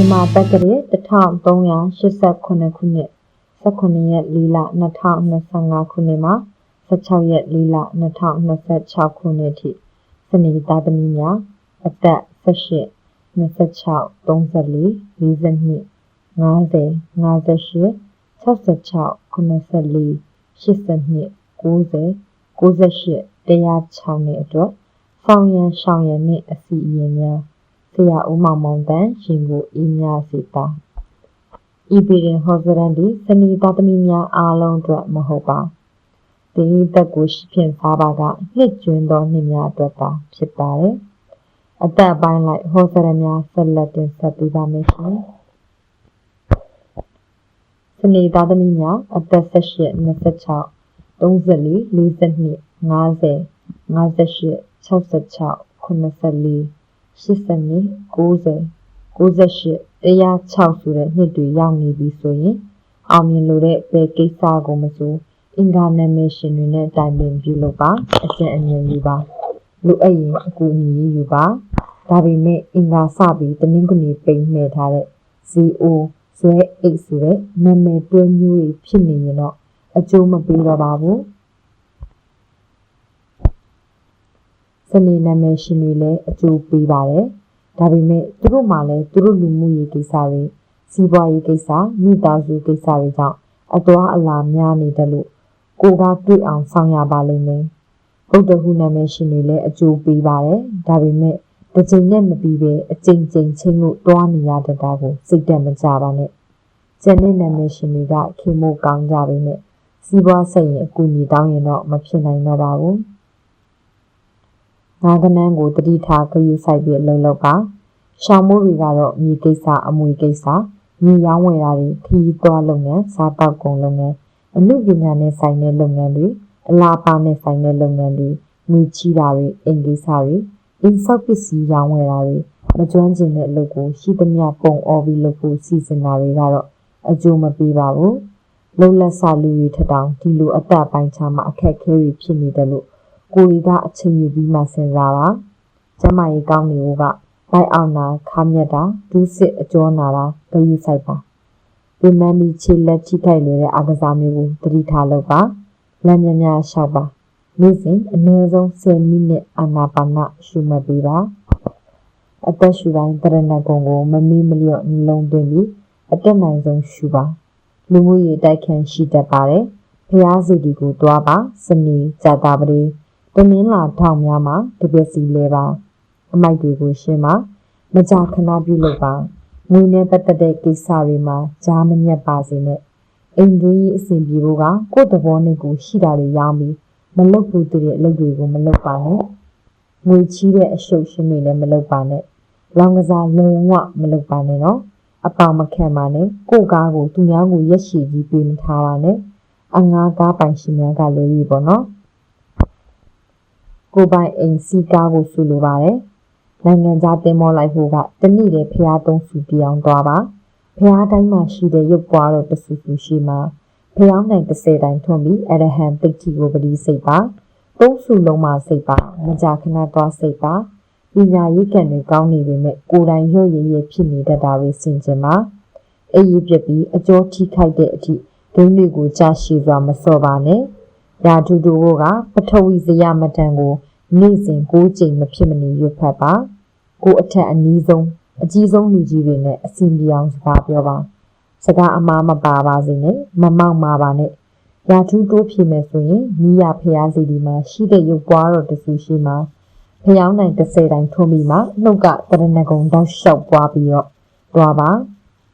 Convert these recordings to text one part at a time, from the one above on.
မြန်မာတက္ကရာ1389ခုနှစ်18ရက်4လ2025ခုနှစ်မှာ16ရက်4လ2026ခုနှစ်ထိစနေသားသမီးများအသက်18 26 34 42 50 58 66 84 82 90 98 106နှစ်အတွက်ဆောင်ရန်ရှောင်ရန်နှင့်အစီအရင်များ ဆရာဦးမောင်မောင်တန်းရှင်ကိုအေးမြစေတာဤပြည်ရင်ဟောစရန်ဒီစနီသားသမီးများအားလုံးအတွက်မဟုတ်ပါဒီသက်ကိုရှိဖြင့်စားပါကနှစ်ကျွန်းသောနှစ်များအတွက်သာဖြစ်ပါတယ်အသက်ပိုင်းလိုက်ဟောစရန်များဆက်လက်တင်ဆက်ပေးပါမယ်ရှင်စနေသားသမီးများအသက်18 26 34 42 50 58 66 84 80 90 98 106ဆိုတဲ့နှစ်တွေရောက်နေပြီဆိုရင်အောင်မြင်လို့တဲ့ဘယ်ကိစ္စကိုမဆိုအင်္ဂါနာမည်ရှင်တွေနဲ့တိုင်ပင်ပြုလုပ်ပါအကျင့်အမြင်ယူပါလူအပ်ရင်အကူအညီယူပါဒါပေမဲ့အင်္ဂါစပြီးတနင်္ဂနွေပိန်မှဲထားတဲ့ ZO ဇွဲအိတ်ဆိုတဲ့နာမည်တွဲမျိုးတွေဖြစ်နေရင်တော့အကျိုးမပေးတော့ပါဘူး စနေနာမည်ရှင်တွေလည်းအကျိုးပေးပါတယ်။ဒါပေမဲ့သူတို့မှလည်းသူတို့လူမှုရေးကိစ္စတွေစီးပွားရေးကိစ္စမိသားစုကိစ္စတွေကြောင့်အသွားအလာများနေတယ်လို့ကိုကတွေ့အောင်ဆောင်ရပါလိမ့်မယ်။ဗုဒ္ဓဟူနာမည်ရှင်တွေလည်းအကျိုးပေးပါတယ်။ဒါပေမဲ့တစ်ချိန်နဲ့မပြီးပဲအချိန်ချင်းချင်းလို့တွားနေရတဲ့တာကိုစိတ်တက်မကြပါနဲ့။ကျန်တဲ့နာမည်ရှင်တွေကခင်မို့ကောင်းကြပေမဲ့စီးပွားဆက်ရင်အကူအညီတောင်းရင်တော့မဖြစ်နိုင်တော့ပါဘူး။ ငါးကနန်းကိုတတိထားဂရုစိုက်ပြီးအလုပ်လုပ်ပါရှောင်းမိုးတွေကတော့မြေကိစ္စအမွေကိစ္စမြေရောင်းဝယ်တာတွေခရီးသွားလုပ်ငန်းစားတောက်ကုန်လုပ်ငန်းအမှုပညာနဲ့ဆိုင်တဲ့လုပ်ငန်းတွေအလားပါနဲ့ဆိုင်တဲ့လုပ်ငန်းတွေငွေချီးတာတွေအင်ကိစ္စတွေအင်းဆောက်ပစ္စည်းရောင်းဝယ်တာတွေမကျွမ်းကျင်တဲ့အလုပ်ကိုရှိသမျှပုံအော်ပြီးလုပ်ဖို့စီစဉ်တာတွေကတော့အကျိုးမပေးပါဘူးလုံလက်စာလူတွေထတောင်ဒီလိုအသက်ပိုင်းခြားမှာအခက်အခဲတွေဖြစ်နေတယ်လို့ ကိုရီကအချိန်ယူပြီးမှစဉ်းစားပါကျမကြီးကောင်းနေဦးကလိုက်အောင်နာခါမြက်တာဒူးစစ်အကျော်နာတာဂယုဆိုင်ပါဝိမန်မီခြေလက်ချိခိုက်လွယ်တဲ့အာကစားမျိုးကိုတတိထားလုပ်ပါလက်မြများလျှောက်ပါနေ့စဉ်အနည်းဆုံး10မိနစ်အာနာပါနရှုမှတ်ပေးပါအသက်ရှူတိုင်းတရဏဂုံကိုမမီးမလျော့နှလုံးသွင်းပြီးအတက်နိုင်ဆုံးရှုပါလူမှုရေးတိုက်ခန်းရှိတတ်ပါတယ်ဖျားစီတီကိုတွားပါစနေဇာတာပတိ တနင်္လာထောင်များမှာတပည့်စီလဲပါအမိုက်တွေကိုရှင်းပါမကြာခဏပြုလုပ်ပါငွေနဲ့ပတ်သက်တဲ့ကိစ္စတွေမှာကြားမညက်ပါစေနဲ့အိမ်တွင်းရေးအဆင်ပြေဖို့ကကိုယ့်သဘောနဲ့ကိုရှိတာတွေရောင်းပြီးမလုပ်ဘူးတဲ့အလုပ်တွေကိုမလုပ်ပါနဲ့ငွေချီးတဲ့အရှုပ်ရှင်းတွေလည်းမလုပ်ပါနဲ့လောင်ကစားလုံးဝမလုပ်ပါနဲ့နော်အပေါမခံပါနဲ့ကိုကားကိုသူများကိုရက်ရှည်ကြီးပေးမထားပါနဲ့အငားကားပိုင်ရှင်များကလည်းကြီးပေါ့နော် ကိုပိုင်အိမ်စီကားကိုဆူလိုပါတယ်။နိုင်ငံခြားတင်မောလိုက်ဖို့ကတနည်းလေဖျားသုံးစုပြောင်းသွားပါ။ဖျားတိုင်းမှာရှိတဲ့ရုပ်ပွားတော့တဆူဆူရှိမှာဖျားနိုင်30တိုင်ထွန်ပြီးအရဟံတိတ်တီကိုပတိစိတ်ပါ။သုံးစုလုံးမှာစိတ်ပါမကြာခဏသွားစိတ်ပါ။ပညာရေးကံတွေကောင်းနေပေမဲ့ကိုယ်တိုင်ရွရရဖြစ်နေတတ်တာတွေဆင်ခြင်ပါ။အေးရပြပြီးအကျော်ထိခိုက်တဲ့အထိဒိန်းတွေကိုကြာရှည်စွာမစော့ပါနဲ့။ ရာထူးတို့ကပထဝီဇယမတန်ကိုနေ့စဉ်၉ကြိမ်မဖြစ်မနေရွတ်ဖတ်ပါကိုအထက်အနည်းဆုံးအကြီးဆုံးလူကြီးတွေနဲ့အစီအပြောင်းစကားပြောပါစကားအမားမပါပါစေနဲ့မမောက်မာပါနဲ့ရာထူးတိုးဖြစ်မယ်ဆိုရင်မိရဖျားစီဒီမှာရှိတဲ့ရုပ်ပွားတော်တဆူရှိမှာဖျောင်းနိုင်30တိုင်ထုံးပြီးမှနှုတ်ကတရဏဂုံတောက်လျှောက်ပွားပြီးတော့တွားပါ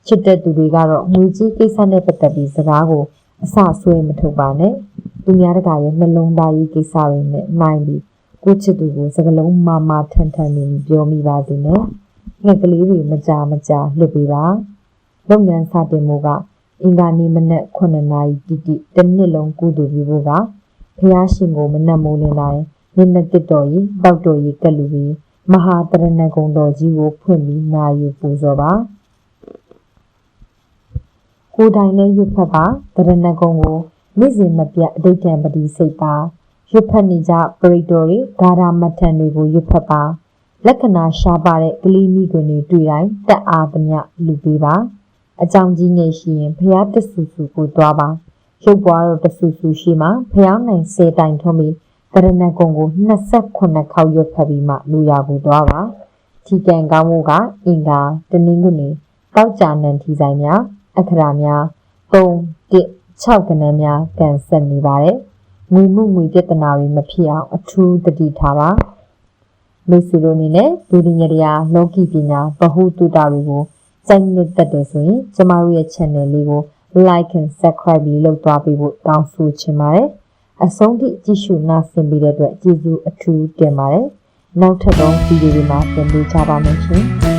ချစ်တဲ့သူတွေကတော့ငွေကြီးကိစ္စနဲ့ပတ်သက်ပြီးစကားကိုအဆဆွဲမထုတ်ပါနဲ့ သူများတကာရဲ့နှလုံးသားရေးကိစ္စတွေနဲ့နိုင်ပြီးကိုချစ်သူကိုစကလုံးမမထန်ထန်နေပြောမိပါစေနဲ့ငှက်ကလေးတွေမကြာမကြာလွတ်ပေးပါလုပ်ငန်းစတင်မှုကအင်္ဂါနေ့မနက်9နာရီတိတိတစ်နှစ်လုံးကုသိုလ်ပြုဖို့ကဖះရှင်ကိုမနက်မိုးလင်းတိုင်းမျက်နှာတစ်တော်ကြီးတောက်တော်ကြီးကက်လူပြီးမဟာတရဏဂုံတော်ကြီးကိုဖွင့်ပြီးနာယူပူဇော်ပါကိုယ်တိုင်လည်းရွတ်ဖတ်ပါတရဏဂုံကို နေ့စဉ်မပြတ်အဋိဌံပတိစိတ်ပါရွတ်ဖတ်နေကြပရိတော်တွေဂါရမထံတွေကိုရွတ်ဖတ်ပါလက္ခဏာရှားပါတဲ့ကလေးမိခွင်တွေတွေ့တိုင်းတက်အားသမျှလူပေးပါအကြောင်းကြီးငယ်ရှိရင်ဖျားတဆူဆူကိုသွားပါရုပ်ပွားတော့တဆူဆူရှိမှဖျားနိုင်စေတိုင်ထုံးပြီးကရဏဂုံကို28ခေါက်ရွတ်ဖတ်ပြီးမှလူရကိုသွားပါထီကန်ကောင်းမှုကအင်္ဂါတနင်္ဂနွေတောက်ကြနံထီဆိုင်များအခရာများ3 1 6ကဏ္ဍများကန်ဆက်နေပါတယ်ငွေမှုငွေပြဿနာတွေမဖြစ်အောင်အထူးတတိထားပါမိတ်ဆွေတို့အနေနဲ့ဒုတိယတရားလောကီပညာဗဟုသုတတွေကိုစိုက်နှစ်သက်တယ်ဆိုရင်ကျမတို့ရဲ့ channel လေးကို like and subscribe ပြီးလုပ်သွားပေးဖို့တောင်းဆိုချင်ပါတယ်အဆုံးထိကြည့်ရှုနားဆင်ပေးတဲ့အတွက်ကျေးဇူးအထူးတင်ပါတယ်နောက်ထပ်သောဗီဒီယိုတွေမှာပြန်တွေ့ကြပါမယ်ရှင်